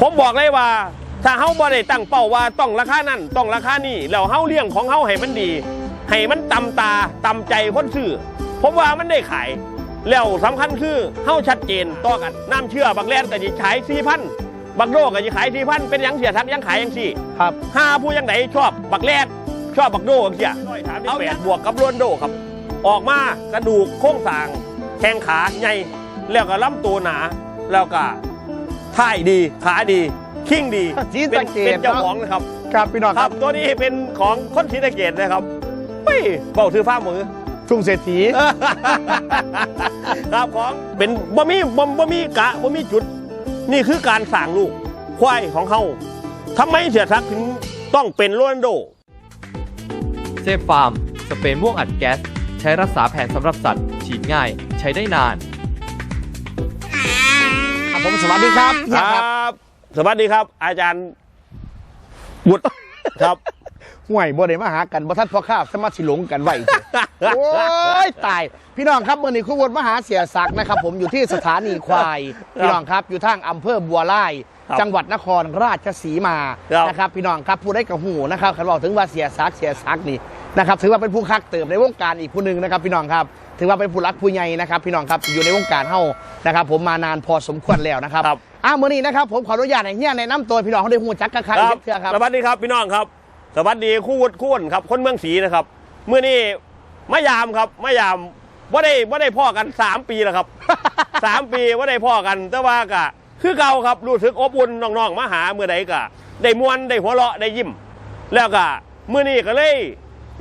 ผมบอกเลยว่า ถ้าเฮาบ่ได้ตั้งเป้าว่าต้องราคานั้นต้องราคานี้แล้วเฮาเลี้ยงของเฮาให้มันดี ให้มันตำตาตำใจคนซื้อผมว่ามันได้ขาย แล้วสำคัญคือเฮาชัดเจนต่อกันน้ำเชื่อบักแลนก็สิขาย4,000บักโดก็สิขาย4,000เป็นหยังเสียทักยังขายยังสี่ครับห้าผู้ยังไหนชอบบักแรกชอบบักโดจังเสียเอาแปดบวกกับโรนโดครับ ออกมากระดูกโค้งสร้างแข้งขาใหญ่แล้วก็ลำตัวหนาแล้วก็ ท่ายดี ขาดีคิ้งดีศรีเป็สะนเกเป็ษนเจ้าของนะครับ ครับพี่น้องคครัรับบ ตัวนี้เป็นของคนศรีสะเกดนะครับเฮ้ยเบาถือฟ้ามือ ทุ่งเศรษฐี ครับของเป็นบ่มีบ่บ่มีกะบ่มีจุด นี่คือการสั่งลูกควายของเขาทำไมเสียทักถึงต้องเป็นโรนลโด เซฟฟาร์ม สเปรย์ม่วงอัดแก๊ส ใช้รักษาแผลสำหรับสัตว์ ฉีดง่าย ใช้ได้นาน ครับผมสวัสดีครับเฮียครับบสวัสดีครับ อาจารย์บุตรครับ ห่วยบ่ได้มาหากันบ่ทันพ่อข้าวสมาสิหลงกันไว้เถอะโอ้ยตาย พี่น้องครับเมื่อนี้คุณวนมาหาเสียศักดิ์นะครับ ผมอยู่ที่สถานีควาย พี่น้องครับอยู่ทางอำเภอบัวไล่ครับจังหวัดนครราชสีมาครับนะครับ พี่น้องครับผู้ได้กระหูนะครับคันบอกถึงว่าเสียศักดิ์เสียศักดิ์นี่นะครับถือว่าเป็นผู้คักเติมในวงการอีกผู้หนึ่งนะครับพี่น้องครับถือว่าเป็นผู้รักผู้ใหญ่นะครับพี่น้องครับอยู่ในวงการเฮานะครับ ผมมานานพอสมควรแล้วนะครับครับอ้าวมื่อนี้นะครับผมขออนุญาตให้เฮียแนะนำตัวพี่น้องเขาได้หูจักกันครั้งคอีรับกเทื่อครับสวัสดีครับพี่น้องครับ สวัสดีคู่วุฒิคู่อ้นครับ คนเมืองศรีนะครับเมื่อนี้มายามครับมายามว่าได้ว่าได้พ่อกันสามปีแล้วครับสามปีว่าได้พ่อกัน แต่ว่ากะคือเก่าครับรู้สึกอบอุ่นน้องๆมาหาเมื่อใดกะได้มวนได้หัวเราะได้ยิ้ม แล้วก็เมื่อนี้ก็เลย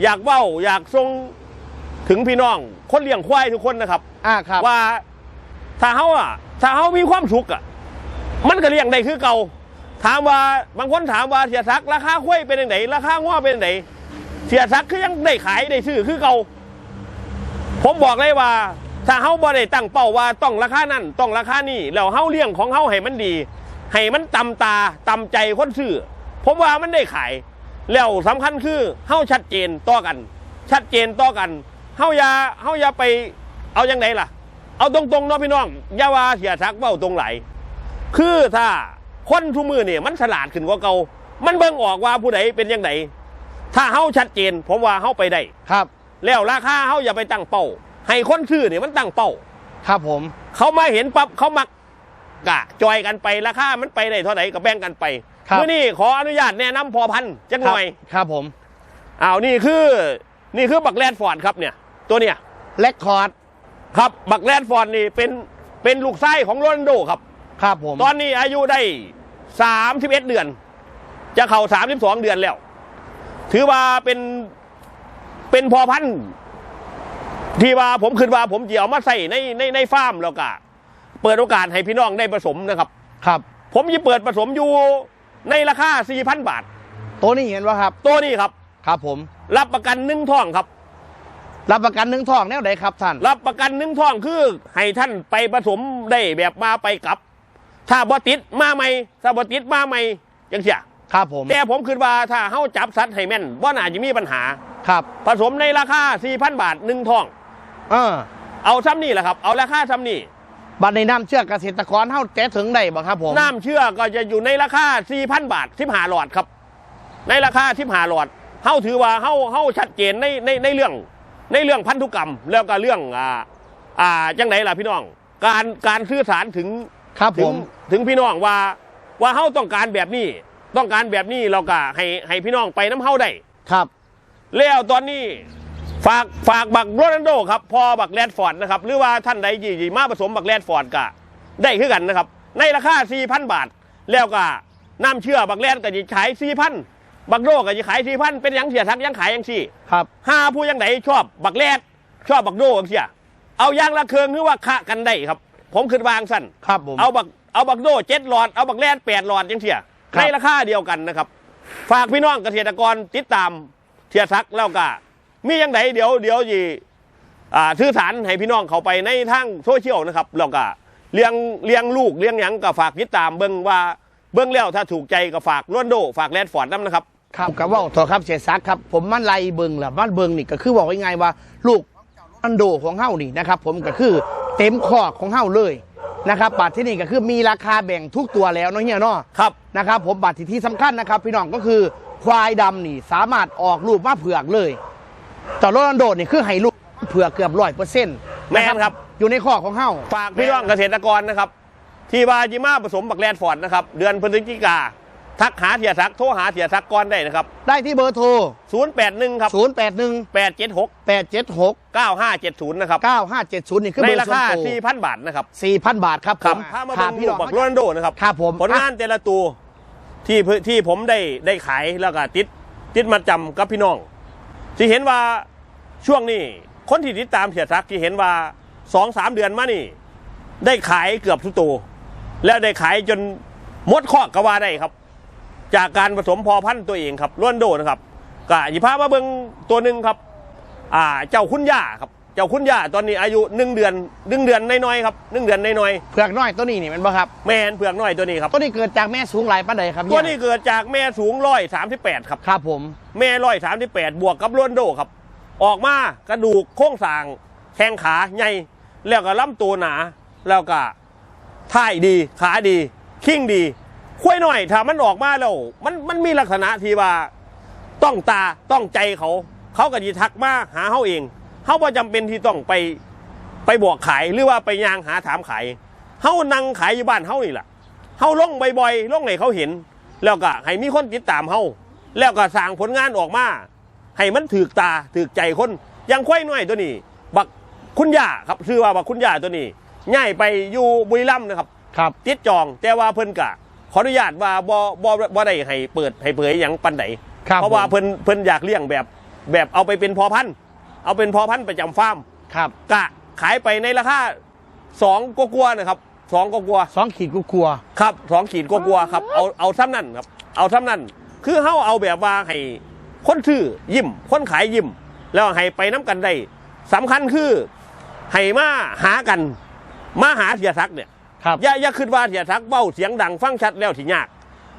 อยากเว้าอยากส่งถึงพี่น้อง คนเลี้ยงควายทุกคนนะครับอ่าครับว่าถ้าเขาอะถ้าเขามีความสุขอะมันก็เลี้ยงได้คือเก่า ถามว่าบางคนถามว่าเสียสักราคาข้วยเป็นยังไงราคาง้อเป็นยังไงเสียสักคือยังได้ขายได้ซื้อคือเก่าผมบอกเลยว่า ถ้าเขาบ่ได้ตั้งเป้าว่าต้องราคานั้นต้องราคานี้แล้วเขาเลี้ยงของเขาให้มันดีให้มันตำตาตำใจคนซื้อผมว่ามันได้ขาย แล้วสำคัญคือเฮาชัดเจนต่อกัน ชัดเจนต่อกันเฮาอย่าเฮาอย่าไปเอายังไงล่ะ เอาตรงๆเนาะพี่น้องอย่าว่าเสียทักเบ้าตรงไหลคือถ้า คนทุกมือเนี่ยมันฉลาดขึ้นกว่าเก่ามันเบิ่งออกว่าผู้ใดเป็นยังไงถ้าเฮาชัดเจน ผมว่าเฮาไปได้ครับ แล้วราคาเฮาอย่าไปตั้งเป้า ให้คนซื้อเนี่ยมันตั้งเป้า ครับผม เขามาเห็นปั๊บเขามักกะจอยกันไปราคามันไปได้เท่าไหร่ก็แบ่งกันไปครับเมื่อนี้ขออนุญาตแนะนำพอพันธุ์จักหน่อยครับครับผมอ้าวนี่คือนี่คือบักแรดฟอร์ดครับเนี่ย ตัวเนี่ยเลคคอร์ดครับบักแรดฟอร์ดนี่เป็นเป็นลูกไส้ของโรนัลโดครับ ครับผม ตอนนี้อายุได้ 31 เดือน จะเข้า32 เดือนแล้ว ถือว่าเป็นเป็นพอพันธุ์ที่ว่าผมคิดว่าผมจะเอามาใส่ในในในฟาร์มแล้วก็เปิดโอกาสให้พี่น้องได้ผสมนะครับ ครับ ผมจะเปิดผสมอยู่ในราคา 4,000 บาท ตัวนี้เห็นว่าครับ ตัวนี้ครับ ครับผม รับประกันหนึ่งท่องครับ รับประกันหนึ่งทองแนวไหนครับท่าน รับประกันหนึ่งท่องคือให้ท่านไปผสมได้แบบมาไปกลับ ถ้าบ่ติดมาใหม่ถ้าบ่ติดมาใหม่ยังเสียครับผมแต่ผมคิดว่าถ้าเฮาจับสัตว์ให้แม่นว่าน่าจะมีปัญหาครับ ผสมในราคา4,000 บาทหนึ่งท่องเออเอาซ้ำนี่แหละครับ เอาราคาซ้ำนี่บัตรในน้ำเชื่อเกษตรกรเท่าแจ้ถึงได้บ่ครับผมน้ำเชื่อก็จะอยู่ในราคา4,000 บาท15หลอดครับ ในราคา15หลอดเฮาถือว่าเฮาเฮาชัดเจนในในในเรื่อง ในเรื่องพันธุกรรม แล้วก็เรื่องอ่าอ่าจังไหนล่ะพี่น้อง การการสื่อสารถึง ครับผถึงม ถึงพี่น้องว่าว่าเฮาต้องการแบบนี้ ต้องการแบบนี้เราก็ให้ให้พี่น้องไปน้ำเฮาได้ ครับ แล้วตอนนี้ฝากฝากบักโรนัลโดครับพอบักแรดฟอร์ดนะครับ หรือว่าท่านใดยี่ยี่มาผสมบักแรดฟอร์ดก็ได้คือกันนะครับ ในราคา 4,000 บาท แล้วก็น้ำเชื่อบักแรดก็จะขาย 4,000 บักโดก็จะขาย 4,000 เป็นหยังเสียทักยังขายยังสี่ครับ ห้าผู้ยังไหนชอบบักแรดชอบบักโดจังเสียเอายางละเคืองหรือว่าคะกันได้ครับ ผมคิดวาจั่งสั้นครับผม เอาบักเอาบักโดเจ็ดหลอดเอาบักแรดแปดหลอดยังเสียครับ ในราคาเดียวกันนะครับ ฝากพี่น้องเกษตรกรติดตามเทียทักแล้วก็มียังไงเดี๋ยวเดี๋ยวจีอ่าซื้อสารให้พี่น้องเขาไปในทางโซเชียลนะครับแล้วก็เลี้ยงเลี้ยงลูกเลี้ยงหยังก็ฝากติดตามเบิ้งว่าเบิ้งแล้วถ้าถูกใจก็ฝากรวนโด ฝากแรดฟอร์ดน้ำนะครับ ครับกับว่าตัวครับเสียซักครับ ผมมันไล่เบิงแหละมันเบิงนี่ก็คือบอกง่ายๆว่า ลูก อันโดของเฮานี่นะครับผมก็คือเต็มคอกของเฮาเลยนะครับบัตรที่นี่ก็คือมีราคาแบ่งทุกตัวแล้วเนาะเฮียเนาะครับนะครับผมบัตรที่ที่สำคัญนะครับ พี่น้องก็คือควายดำนี่สามารถออกลูกมาเผือกเลยแต่โรนัลโดนี่คือให้ลูกเผือกเกือบร้อยเปอร์เซ็นต์แม่นครับ อยู่ในข้อของเฮาฝากพี่น้องเกษตรกรนะครับ ที่วาจิมาผสมบักแลนฟอร์ดนะครับ เดือนพฤศจิกา ทักหาเสียทักโทรหาเสียทักก่อนได้นะครับ ได้ที่เบอร์โทร 081 ครับ 0 8 1 876 8 7 6 9570 นะครับ 9 5 7 0 นี่คือในเบอร์ราส่วนคา ตัว4,000 บาทนะครับ4,000 บาทครับครับผมถ้ามาครัเบิ่งพี่ลูน้กอง บักโรนัลโดนะครับครับผม ผลงานแต่ละตัวที่เพื่อที่ผมได้ได้ขายแล้วก็ติดติดมาจำกับพี่น้อง ที่เห็นว่าช่วงนี้คนที่ติดตามเสียทักที่เห็นว่าสองสามเดือนมานี่ ได้ขายเกือบทุกตัวแล้วได้ขายจนหมดข้อกระว่าได้ครับ จากการผสมพอพันธุ์ตัวเองครับล้วนโดนะครับก็หยิบพามาเบิ่งตัวหนึ่งครับ อ่าเจ้าคุณย่าครับ เจ้าคุณย่าตอนนี้อายุหนึ่งเดือนหนึ่งเดือนน้อยๆครับหนึ่งเดือนน้อยเผือกน้อยตัวนี้นี่แมันบ่ครับ ๆแม่นเผือกน้อยตัวนี้ครับ ตัวนี้เกิดจากแม่สูงหลายปานใดครับตัวนี้เกิดจากแม่สูงร้อยสามสิบแปดครับ ครับผม แม่ร้อยสามสิบแปดบวกกับล้วนโดครับ ออกมากระดูกโค้งสร้างแข้งขาใหญ่แล้วก็ลำตัวหนาแล้วก็ท่ายดี ขาดีคิ้งดี คุยหน่อยถ้ามันออกมาแล้วมันมันมีลักษณะที่ว่าต้องตาต้องใจเขา เขาก็จะทักมาหาเขาเองเขาไ่จำเป็นที่ต้องไปไปบอกขายหรือว่าไปยางหาถามขายเขานั่งขายอยู่บ้านเขานี่แหละเขาลงบ่อยๆลงให้เขาเห็น แล้วก็ให้มีคนติดตามเขาแล้วก็สร้างผลงานออกมา ให้มันถือตาถือใจคนอยังควายน้อยตัวนี้ บักคุณย่าครับชื่อว่าบักคุณย่าตัวนี้ง่ายไปอยู่บุรีรัมย์นะครับ ครับ ติดจองแต่ว่าเพิ่นกะ ขออนุญาตว่าบ่บ่บ่ได้ให้เปิดให้เผยอย่างปันใดครับเพราะว่าผมเพิ่นเพิ่นอยากเลี้ยงแบบ แบบเอาไปเป็นพอพันธุ์เอาเป็นพอพันธุ์ประจำฟาร์มครับกะขายไปในราคาสองกลัวาๆนะครับสองกลัวาๆสองขีดกูกลัวครับสองขีดกลัวๆครับเอาเอาซ้ำนั่นครับเอาซ้ำนั่นคือเฮาเอาแบบว่าให้คนซื้อยิ้มคนขายยิ้มแล้วให้ไปน้ำกันได้สำคัญคือให้มาหากันมาหาเสียทักเนี่ย ครับ อย่าอย่าคิดว่าเสียทักเบ้าเสียงดังฟังชัดแล้วที่ยาก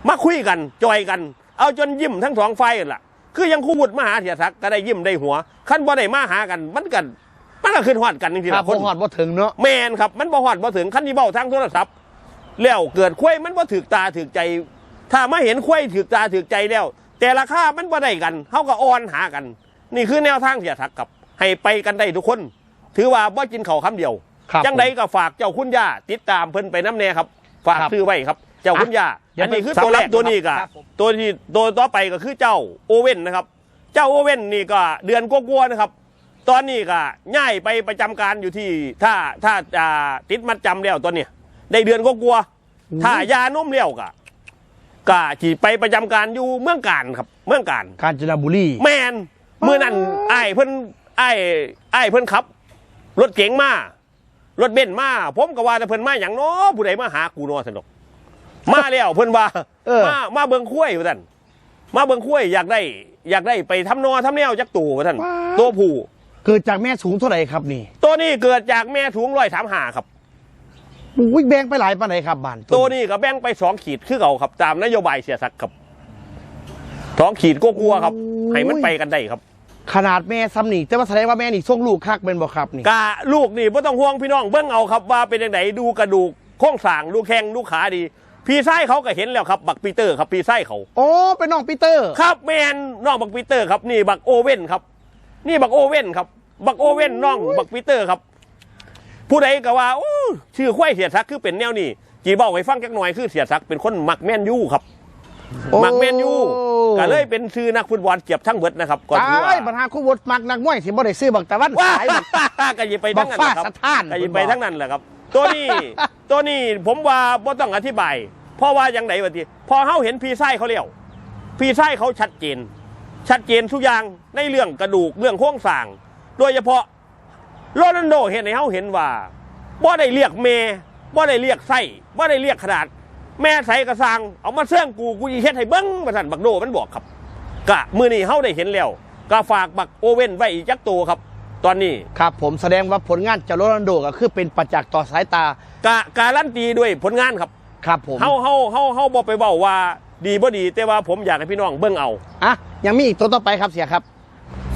มาคุยกันจอยกัน เอาจนยิ้มทั้งสองฝ่ายนั่นล่ะ คือยังคู่วุฒิมาหาเสียทักก็ได้ยิ้มได้หัวขั้นบ่ได้มาหากันมันกันมันก็ขึ้นหอดกันจริงๆครับล่ะผคมนหอดบ่ถึงเนาะแมนครับมันบ่ฮอดบ่ถึงขั้นที่เบ้าทางโทรศัพท์แล้วเกิดคุ้ยมันบ่ถึกตาถึกใจ ถ้ามาเห็นคุ้ยถึกตาถึกใจแล้ว แต่ราคามันบ่ได้กันเฮาก็อ่อนหากัน นี่คือแนวทางเสียทักกับให้ไปกันได้ทุกคน ถือว่าบ่กินข้าวคำเดียว ครับจังใดก็ฝากเจ้าคุณย่าติดตามเพิ่นไปน้ำแน่ครับ ฝากครับซื้อไว้ครับ เจ้าคุณย่าอะอันนี้คือเดี๋ยวตัวแรกสำหรับตัวนี้ก็ครับผม ตัวที่ตัวต่อไปก็คือเจ้าโอเว่นนะครับ เจ้าโอเว่นนี่ก็เดือนกว่าๆนะครับ ตอนนี้ก็ง่ายไปประจำการอยู่ที่ถ้าถ้าอ่าติดมัดจำแล้วตัวเนี้ยได้เดือนก็กลัวๆถ้ายานมเลี้ยวก็ก็จีไปประจำการอยู่เมืองการครับ เมืองการ กาญจนบุรี แมนเมื่อนั้นไอ้ายเพิ่นไอ้ายอ้ายเพิ่นขับ รถเก๋งมา รถเบนซ์มา ผมก็ว่าแต่เพิ่นมาอย่างน้อผู้ใดมาหากูน้อสนุกมาแล้วเพิ่นว่าเออ มามาเบิ่งคุ้ยว่าท่านมาเบิ่งคุ้ยอยากได้ อยากได้ไปทำนอทำแนวจักตู่ว่าท่านตัวผู้ เกิดจากแม่สูงเท่าไหร่ครับนี่ตัวนี้เกิดจากแม่ถุงร้อยสามหาครับอุ้ยแบ่งไปหลายปานใดครับบ้านตัวนี้ก็แบ่งไปสองขีดคือเขาครับ ตามนโยบายเสียสักดิ์ครับสองขีดก็กลัวครับ ให้มันไปกันได้ครับ ขนาดแม่ซ้ำนี่แต่ว่าแสดงว่าแม่นี่ส่งลูกคักเป็นบ่ครับนี่ กะลูกนี่ไม่ต้องห่วงพี่น้องเบิ้งเอาครับว่าเป็นยังไงดูกระดูกโค้งสร้างดูแข้งดูขาดี พี่ไส้เขาก็เห็นแล้วครับบักปีเตอร์ครับพี่ไส้เขา โอ้เป็นน้องปีเตอร์ ครับแมนน้องบักปีเตอร์ครับนี่บักโอเว่นครับ นี่บักโอเว่นครับ บักโอเว่นน้องบักปีเตอร์ครับ ผู้ใดก็ว่าโอ้ชื่อควายเสียสักคือเป็นแนวนี้จีบอกให้ฟังจักหน่อยคือเสียสักเป็นคนมักแมนยูครับโอ้ มักแมนยูก็เลยเป็นชื่อนักฟุตบอลเกียบทั้งเบิดนะครับก่อนที่ตายว่าปัญหาคู่วดมักนักมวยสิบ่ได้ซื้อบักตะวันว้าขายบักก็ยิไปทั้งนั้นแหละครับบักฟ้าสะท้านก็ยิไปทั้งนั้นแหละครับ ตัวนี้ตัวนี้ผมว่าบ่ต้องอธิบายเพราะว่าอย่างไหนวะทีพอเขาเห็นพี่ไส้เขาเลี้ยวพี่ไส้เขาชัดเจน ชัดเจนทุกอย่างในเรื่องกระดูกเรื่องโครงสร้าง โดยเฉพาะโรนัลโดเห็นให้เขาเห็นว่าบ่ได้เรียกเมบ่ได้เรียกไส้บ่ได้เรียกขนาด แม่ใส่กระซังเอามาเสื่องกูกูยีเฮ็ดให้เบิ้งมาสั่นบักโดมันบอกครับกะมือนี้เขาได้เห็นแล้วก็ฝากบักโอเว่นไว้อีกจักตัวครับ ตอนนี้ครับผมแสดงว่าผลงานจากโรนัลโดก็คือเป็นประจักษ์ต่อสายตา กะการันตีด้วยผลงานครับครับผมเฮาเฮาเฮาเฮาบอกไปเบาว่าดีบ่ดีแต่ว่าผมอยากให้พี่น้องเบิ่งเอาอะยังมีอีกตัวต่อไปครับเสียครับ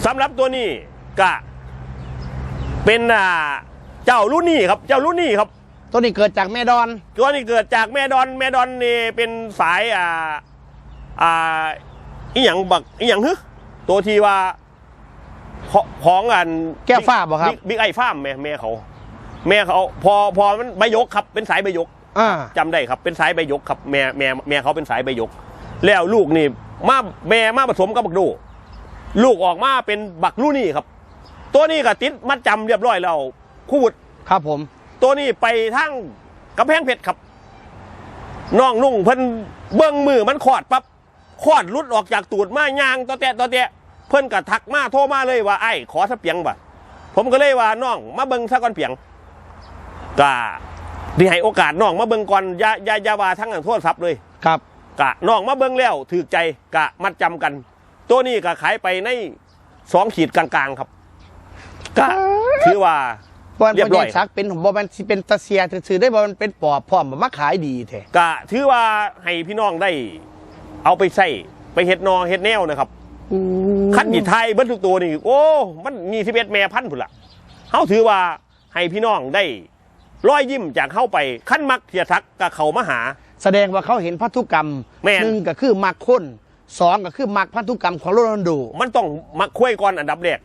สำหรับตัวนี้กะเป็นอ่าเจ้ารุ่นนี่ครับ เจ้ารุ่นนี่ครับ ตัวนี้เกิดจากแม่ดอน ตัวนี้เกิดจากแม่ดอนแม่ดอนนี่เป็นสายอ่าอ่าอีหยังบักอีหยังฮึตัวที่ว่าของของอันแก้วฟ้าบ่ครับบิ๊กบิ๊กไอฟ้าร์มแม่แม่เขา แม่เขาพอพอมันใบยกครับ เป็นสายใบยกอ่าจำได้ครับ เป็นสายใบยกครับแม่แม่แม่เขาเป็นสายใบยก แล้วลูกนี่มาแม่มาผสมกับบักโดลูกออกมาเป็นบักลูนี่ครับ ตัวนี้ก็ติดมัดจำเรียบร้อยแล้วคู่วุฒิครับผม ตัวนี้ไปทั้งกำแพงเพชรครับน้องนุ่งเพิ่นเบิ้งมือมันขอดปั๊บขอดรุดออกจากตูดมายางตอแตะตอแตะเพิ่นก็ทักมาโทรมาเลยว่าไอ้ขอสักเปียงบ่ผมก็เลยว่าน้องมาเบิ้งสักก่อนเปียงก็ที่ให้โอกาสน้องมาเบิ้งก่อนอย่าอย่าอย่าว่าทั้งโทรศัพท์เลยครับกะน้องมาเบิ้งแล้วถือใจกะมัดจำกัน ตัวนี้ก็ขายไปในสองขีดกลางๆครับกะถือว่า บอลเรียบร้อยซักเป็นบอมันสิเป็นตาเซียถือได้บอมันเป็นปอบพร้อมมาขายดีแท้กะถือว่าให้พี่น้องได้ เอาไปใส่ไปเห็ดนอเห็ดแนวนะครับขั้นจีไทยเบิ้ทุกตัวนี่โอ้มันมีสิบเอ็ดแม่พันธุ์พุ่นละเขาถือว่าให้พี่น้องได้ร้อยยิ้มจากเข้าไปขั้นมักเสียทักกับเขามาหา แสดงว่าเขาเห็นพันธุกรรมแม่นหนึ่งก็คือมักคนสองก็คือมักพันธุกรรมของโรนัลโด มันต้องมักคุยก่อนอันดับแรก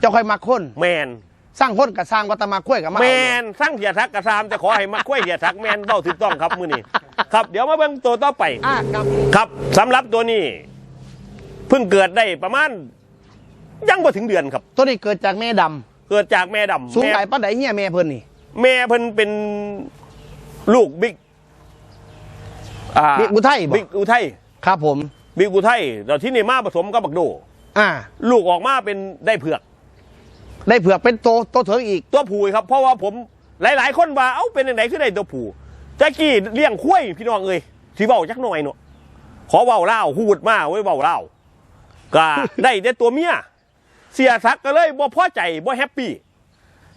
เจะค่อยมักคนแมน สร้างคนกับสร้างวัตมาคุยกับมาแมเอานสร้างเสียทักกระซามจะขอให้มักคุยเสียทักแมนเบ้าถูกต้องครับมือนี้ครับ เดี๋ยวมาเบิ่งตัวต่อไปอะครับครับสำหรับตัวนี้ เพิ่งเกิดได้ประมาณยังบ่ถึงเดือนครับ ตัวนี้เกิดจากแม่ดำเกิดจากแม่ดำสูงแม่ไปป้านใดเฮียแม่เพิ่นนี่ แม่เพิ่นเป็นลูกบิ๊กอ่าบิ๊กอุทัยบ่บิ๊กอุทัยครับผมบิ๊กอุทัยแล้วที่นี่มาผสมกับบักโดอ่า ลูกออกมาเป็นได้เผือก ได้เผือกเป็นโตโตเถิงอีก ตัวผูครับ เพราะว่าผมหลายๆ คนว่าเอ้าเป็นยังไงขึ้นได้ตัวผูแจ็กกี้เลี้ยงคุ้ยพี่น้องเอ้ยสีเบาจักหน่อยเนาะขอเบาเล่าหูดมาไว้เบาเล่าก็ได้แต่ตัวเมียเสียสักก็เลยบ่พอใจบ่แฮปปี้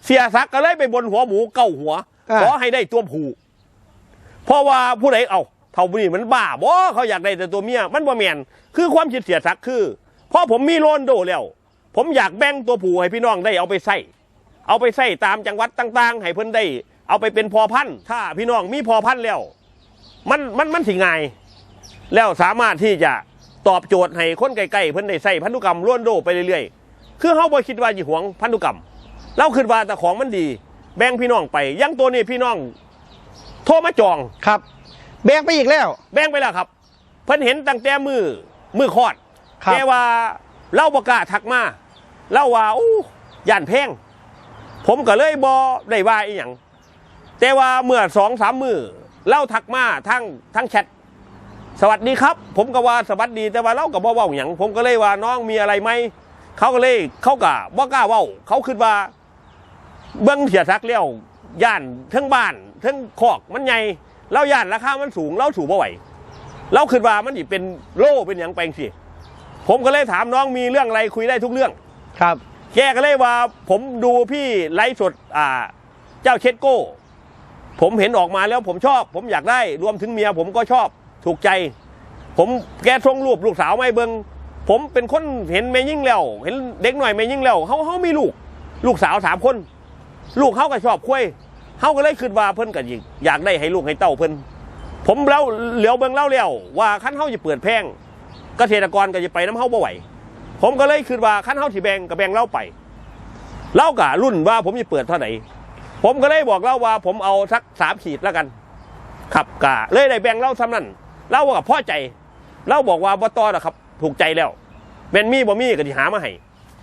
เสียสักก็เลยไปบนหัวหมูเก้าหัวอ่าขอให้ได้ตัวผูเพราะว่าผู้ใดเอาเท่านี้มันบ้าบ่เขาอยากได้แต่ตัวเมียมันบ่แมนคือความคิดเสียสักคือเพราะผมมีโรนโดแล้ว ผมอยากแบ่งตัวผูให้พี่น้องได้เอาไปใส่เอาไปใส่ตามจังหวัดต่างๆ ให้เพิ่นได้ เอาไปเป็นพอพันธุ์ถ้าพี่น้องมีพอพันธุ์แล้ว มันมันมันสิง่าย แล้วสามารถที่จะตอบโจทย์ให้คนใกล้ๆเพิ่นได้ใส่พันธุกรรมล้วนโดไปเรื่อยๆ คือเฮาบ่คิดว่าสิหวงพันธุกรรม เราคิดว่าแต่ของมันดี แบ่งพี่น้องไปอยังตัวนี้พี่น้อง โทรมาจองครับ แบ่งไปอีกแล้ว แบ่งไปแล้วครับ เพิ่นเห็นตั้งแต่มือมือคลอดครับ แต่ว่าเล่าบกล้าทักมา เล่าว่าอู้ย่านแพงผมก็เลยบอได้ว่าอีหยังแต่ว่าเมื่อสองสามมือเล่าทักมาทั้งทั้งแชทสวัสดีครับ ผมก็ว่าสวัสดีแต่ว่าเล่ากับบ่เว้าหยังผมก็เลยว่าน้องมีอะไรไหมเขาก็เลยเขาก็บ่กล้าเว้าเขาคิดว่า เบิ้งเสียทักเลี้ยวย่านเทั้งบ้านเทั้งคอกมันใหญ่เล่าย่านราคามันสูงเล่าสูงบ่ไหวเราคิดว่ามันสิเป็นโล่เป็นอย่างแปลงสิผมก็เลยถามน้องมีเรื่องอะไรคุยได้ทุกเรื่อง ครับ แกก็เลยว่า ผมดูพี่ไลฟ์สดอ่า เจ้าเชดโก้ ผมเห็นออกมาแล้วผมชอบ ผมอยากได้รวมถึงเมียผมก็ชอบถูกใจ ผมแกส่งรูปลูกสาวไม่เบิงผมเป็นคนเห็นแม่ยิ่งแล้ว เห็นเด็กหน่อยแม่ยิ่งแล้วเขาเขามีลูก ลูกสาวสามคน ลูกเขาก็ชอบคุยเขาก็เลยคิดว่าเพิ่นก็ยิอยากได้ให้ลูกให้เต้าเพิ่นผมเล่าเหลียวเบิงเล่าแล้วว่าขั้นเขาจะเปิดแพงเกษตรกรก็จะไปน้ำเขาบ่ไหว ผมก็เลยคิดว่าขั้นเขาสิแบ่งก็แบ่งเล่าไปเล่ากะรุ่นว่าผมจะเปิดเท่าไหร่ผมก็เลยบอกเล่าว่าผมเอาสักสามขีดแล้วกันขับกะเลยได้แบ่งเล่าซ้ำนั่นเล่ากับพ่อใจเล่าบอกว่าบ่ต่อหรอกครับ ถูกใจแล้วแมนมีบ่มีก็สิหามาให้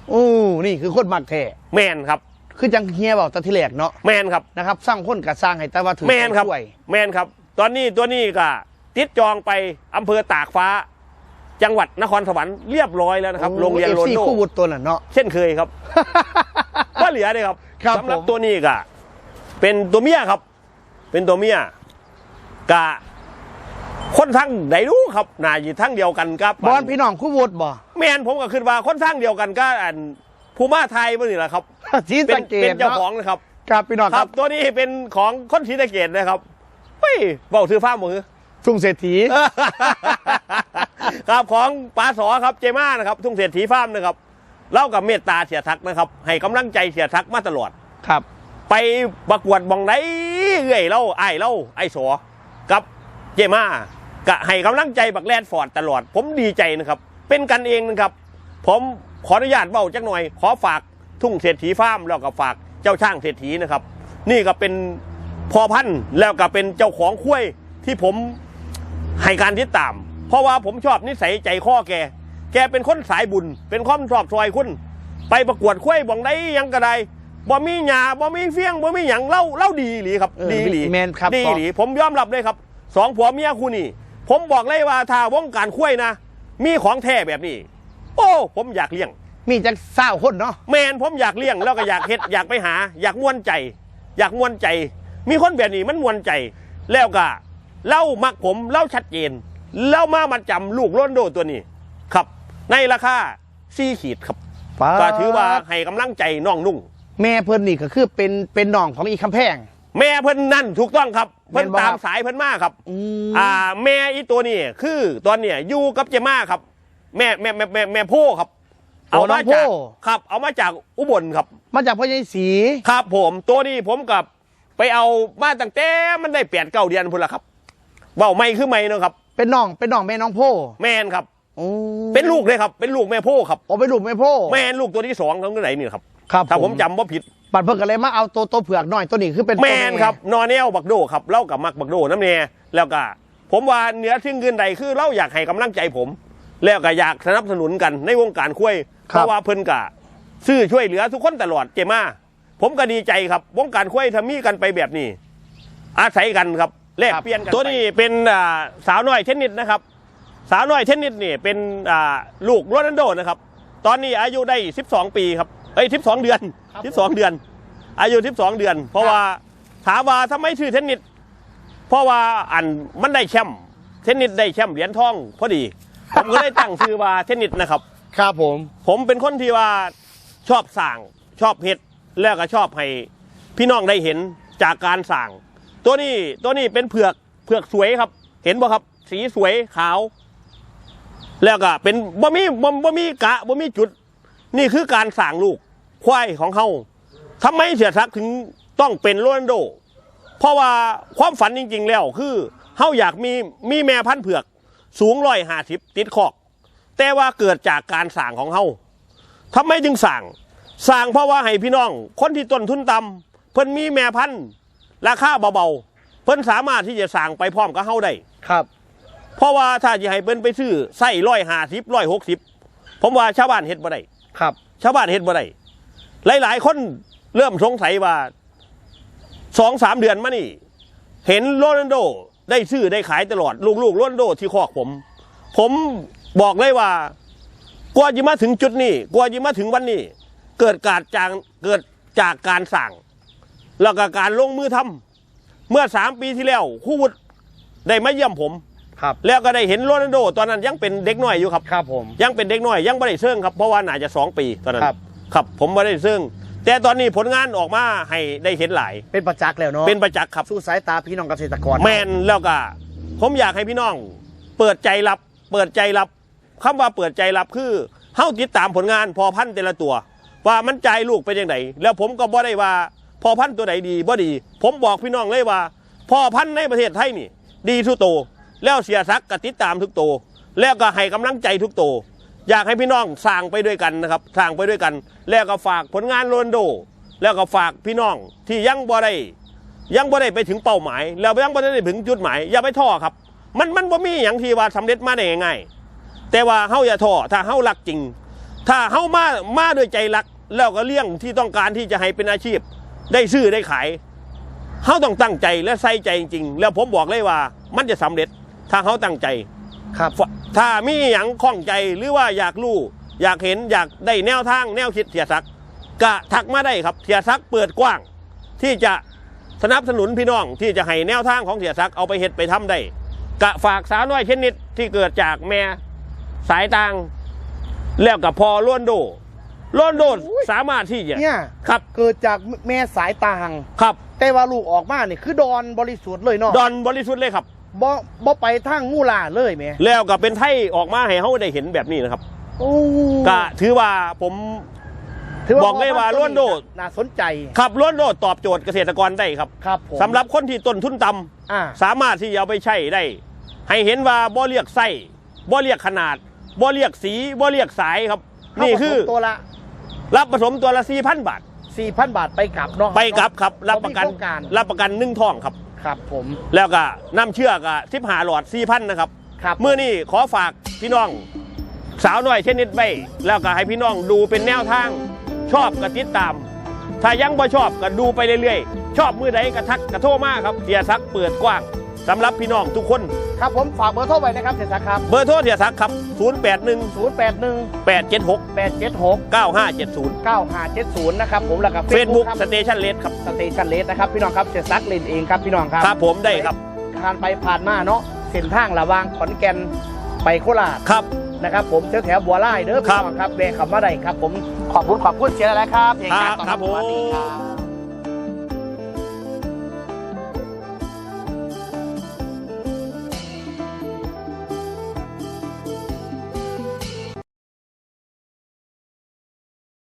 โอ้นี่คือคนมักแท้แมนครับ คือจังเฮียบอกตอนที่แรกเนาะแมนครับนะครับ สร้างคนกับสร้างให้แต่ว่าถือแมนครับช่วยแมนครับ ตอนนี้ตัวนี้ก็ติดจองไปอำเภอตากฟ้า จังหวัดนครสวรรค์เรียบร้อยแล้วนะครับโรงเรียนโรนเอฟซีโดคู่วุฒิตัวน่ะเนาะเช่นเคยครับก็เหลือเลยครับครับสำหรับผมตัวนี้ก็เป็นตัวเมียครับ เป็นตัวเมียกะคนทั้งไหนรู้ครับน่าอยู่ทั้งเดียวกันครับบอลพี่น้องคู่วุฒิบ่แมนผมก็คิดว่าคนทั้งเดียวกันก็อันภูมาไทยมื่อนี่แหละครับที่เป็สันงเกเป็ตนเจ้าเนาะของนะครับครับพี่น้องคครัรับบตัวนี้เป็นของคนศรีสะเกดนะครับเฮ้ยเบาถือฟ้ามือทุ่งเศรษฐี ครับของปาสอครับเจม่านะครับทุ่งเศรษฐีฟาร์มนะครับเล่ากับเมตตาเสียทักนะครับ ให้กำลังใจเสียทักมาตลอด ครับ ไปประกวดบองไหนเอ้ยเล่าไอ้ายเล่าไอ้สอกับเจม่ากะให้กำลังใจบักแลนฟอร์ดตลอด ผมดีใจนะครับ เป็นกันเองนะครับ ผมขออนุญาตเบ้าจักหน่อย ขอฝากทุ่งเศรษฐีฟาร์มแล้วก็ฝากเจ้าช่างเศรษฐีนะครับ นี่ก็เป็นพอพันธุ์แล้วก็เป็นเจ้าของคุ้วยที่ผมให้การติดตาม เพราะว่าผมชอบนิสัยใจข้อแก แกเป็นคนสายบุญ เป็นคนชอบซอยคุณไปประกวดคุ้วยบองได้ยังกระไดบ่มีหยาบ่มีเฟี้ยงบ่มีหยังเล่าเล่าดีหลีครับ เออดีหลีแม่นครับดีหลีผมยอมรับเลยครับสองผัวเมียคู่นี่ผมบอกเลยว่าถ้าวงการคุ้วยนะ มีของแท้แบบนี้ โอ้ ผมอยากเลี้ยง มีจักเศร้าคนเนาะแมนผมอยากเลี้ยงแล้วก็อยากเฮ็ด อยากไปหา อยากม่วนใจ อยากม่วนใจ มีคนแบบนี้มันม่วนใจ แล้วก็เล่ามักผมเล่าชัดเจน เล่ามามาจำลูกโรนลโดตัวนี้ ครับ ในราคาซี่ขีดครับก็ถือว่าให้กำลังใจน้องนุ่ง แม่เพิ่นนี่ก็คือเป็นเป็นน้องของอีคำแพง แม่เพิ่นนั่นถูกต้องครับ เพิ่นแม่นบ่ตามครับสายเพิ่นมาครับอืมอ่า แม่อีตัวนี้คือตอนเนี้ยอยู่กับเจม่าครับ แม่แม่แม่แม่แม่โพครับ เอามาจากครับ เอามาจากอุบลครับ มาจากพ่อใหญ่ศรีครับ ผมตัวนี้ผมกับไปเอามาตั้งแต่มันได้แปดเก้าเดือนพุ่นละครับเบาไม่คือไม่เนาะครับ เป็นน้องเป็นน้องแม่น้องโพแมนครับ โอ้เป็นลูกเลยครับ เป็นลูกแม่โพครับโอ้เป็นลูกแม่โพแมนลูกตัวที่สองของที่ไหนนี่ครับ ครับถ้าผมจำว่าผิดบัดเพิ่นก็เลยมาเอาตัวตัวเผือกหน่อยตัวนี้คือเป็นตัวแมนครับ นอนแนวบักโดครับเล่ากับมักบักโดน้ำเนแล้วก็ผมว่าเหนือสิ่งอื่นใดคือเล่าอยากให้กำลังใจผม แล้วก็อยากสนับสนุนกันในวงการคุ้ยเพราะว่าเพิ่นกะซื้อช่วยเหลือทุกคนตลอดเจม่าผมก็ดีใจครับ วงการคุ้ยทำมีกันไปแบบนี้ อาศัยกันครับ แลกเปลี่ยนกันตัวนี้เป็นอ่าสาวน้อยเทนนิสนะครับ สาวน้อยเทนนิสนี่เป็นอ่าลูกโรนัลโดนะครับ ตอนนี้อายุได้ 12 ปีครับเอ้ย12 เดือน 12 เดือน อายุ 12 เดือน เพราะว่าถามว่าทำไมชื่อเทนนิสเพราะว่าอันมันได้แชมป์เทนนิสได้แชมป์เหรียญทองพอดี ผมก็เลยตั้งชื่อว่าเทนนิสนะครับ ครับผม ผมเป็นคนที่ว่าชอบสั่งชอบเฮ็ดแล้วก็ชอบให้พี่น้องได้เห็นจากการสั่ง ตัวนี้ตัวนี้เป็นเผือกเผือกสวยครับ เห็นบ่ครับ สีสวยขาว แล้วก็เป็นบ่มีบ่บ่มีกะบ่มีจุด นี่คือการสั่งลูกควายของเขาทำไมเสียทักดิ์ถึงต้องเป็นโรนโด เพราะว่าความฝันจริง ๆ แล้วคือเฮาอยากมีมีแม่พันธุ์เผือก สูงร้อยห้าสิบติดคอก แต่ว่าเกิดจากการสั่งของเฮาทำไมจึงสั่งสั่งเพราะว่าให้พี่น้อง คนที่ต้นทุนต่ำเพิ่นมีแม่พันธุ์ ราคาเบาๆเพิ่นสามารถที่จะสั่งไปพร้อมกับเฮาได้ ครับ เพราะว่าถ้าจะให้เพิ่นไปซื้อไส้ร้อยห้าสิบร้อยหกสิบผมว่าชาวบ้านเฮ็ดบ่ได้ครับ ชาวบ้านเฮ็ดบ่ได้หลาย ๆ คนเริ่มสงสัยว่าสองสามเดือนมานี่ เห็นโรนัลโดได้ซื้อได้ขายตลอด ลูกๆโรนัลโดที่คอกผม ผมบอกเลยว่ากว่าจะมาถึงจุดนี้กว่าจะมาถึงวันนี้ เกิดการจางเกิดจากการสั่ง แล้วก็การลงมือทำเมื่อสามปีที่แล้วครู่วุฒิได้มาเยี่ยมผม ครับ แล้วก็ได้เห็นโรนัลโด ตอนนั้นยังเป็นเด็กน้อยอยู่ครับ ครับผม ยังเป็นเด็กน้อยยังไม่ได้เสื่องครับเพราะว่าน่าจะสองปีตอนนั้นครับ ครับ ผมไม่ได้เสื่องแต่ตอนนี้ผลงานออกมาให้ได้เห็นหลาย เป็นประจักษ์แล้วเนาะเป็นประจักษ์ครับ สู้สายตาพี่น้องเกษตรกรแมนแล้วก็ผมอยากให้พี่น้อง เปิดใจรับ เปิดใจรับคำว่าเปิดใจรับคือเฮาติดตามผลงานพอพันธุ์แต่ละตัว ว่ามันใจลูกเป็นยังไงแล้วผมก็บ่ได้ว่า พอพันธุ์ตัวไหนดีบ่ดี ผมบอกพี่น้องเลยว่าพอพันธุ์ในประเทศไทยนี่ ดีทุกโตวแล้วเสียสักกติดตามทุกโตวแล้วก็ให้กำลังใจทุกโตวอยากให้พี่น้องสร้างไปด้วยกันนะครับสร้างไปด้วยกัน แล้วก็ฝากผลงานโรนโด แล้วก็ฝากพี่น้องที่ยังบ่ได้ยังบ่ได้ไปถึงเป้าหมาย แล้วยังบ่ได้ถึงจุดหมาย อย่าไปท้อครับ มันมันบ่มีอย่างที่ว่าสำเร็จมาได้ง่ายๆแต่ว่าเฮาอย่าท้อถ้าเฮารักจริง ถ้าเฮามามาด้วยใจรัก แล้วก็เลี้ยงที่ต้องการที่จะให้เป็นอาชีพ ได้ซื้อได้ขายเฮาต้องตั้งใจและใส่ใจจริงๆ แล้วผมบอกเลยว่ามันจะสำเร็จถ้าเฮาตั้งใจครับ ถ้ามีอย่างข้องใจหรือว่าอยากรู้อยากเห็นอยากได้แนวทางแนวคิดเสียสักดิ์ก็ทักมาได้ครับเสียสักดิ์เปิดกว้าง ที่จะสนับสนุนพี่น้องที่จะให้แนวทางของเสียสักดิ์เอาไปเฮ็ดไปทำได้กะฝากสาวน้อยเช่นนิดที่เกิดจากแม่สายต่าง แล้วกับพอล้วนโด ล้วนโดสามารถที่จะเนี่ยครับเกิดจากแม่สายต่างครับ แต่ว่าลูกออกมาเนี่ยคือดอนบริสุทธิ์เลยเนาะดอนบริสุทธิ์เลยครับ บ่บ่ไปทางมูลาเลยแหม่แล้วก็เป็นไทยออกมาให้เขาได้เห็นแบบนี้นะครับโอ้ก็ถือว่าผม ถืบอกเลยว่าล้วนโดด น่าสนใจครับล้วนโดดตอบโจทย์เกษตรกรได้ครับครับผมสำหรับคนที่ต้นทุนต่ำอ่าสามารถที่จะเอาไปใช้ได้ ให้เห็นว่าบ่เรียกไส้บ่เรียกขนาดบ่เรียกสีบ่เรียกสายครับ นี่คือเข้าผสมตัวละ รับผสมตัวละ4,000บาท 4,000 บาทไปกลับเนาะไปกลับครับ รับประกัน เขามีโคงการรับประกันหนึ่งท่องครับ ครับผมแล้วก็น้ำเชื่อกะทิพหาหลอด4,000นะครับ ครับเมื่อนี้ขอฝากพี่น้อง สาวน้อยเทนนิสไว้แล้วก็ให้พี่น้องดูเป็นแนวทาง ชอบก็ติดตาม ถ้ายังบ่ชอบก็ดูไปเรื่อยๆ ชอบมือใดก็ทักกระโทรมาครับเสียซักเปิดกว้าง สำหรับพี่น้องทุกคน ครับผมฝากเบอร์โทรไว้นะครับเสียสักดิ์ครับเบอร์โทรเสียซักครับ 081 081 876 876 9570 9570นะครับผมแล้วก็ Facebook ครับ สเตชันเลสครับ สเตชันเลสนะครับพี่น้องครับเสียสักดิ์เล่นเองครับพี่น้องครับครับผมได้ครับ ผ่านไปผ่านมาเนาะเส้นทางระหวางขอนแก่นไปโคราชครับ นะครับผมแถวแถวๆบัวไร่เด้อครัพี่บน้องครับแวะขับมาได้ครับผมขอบคุณขอบคุณเสียอะไรครับเอกครับต่อครับผม สวัสดีครับ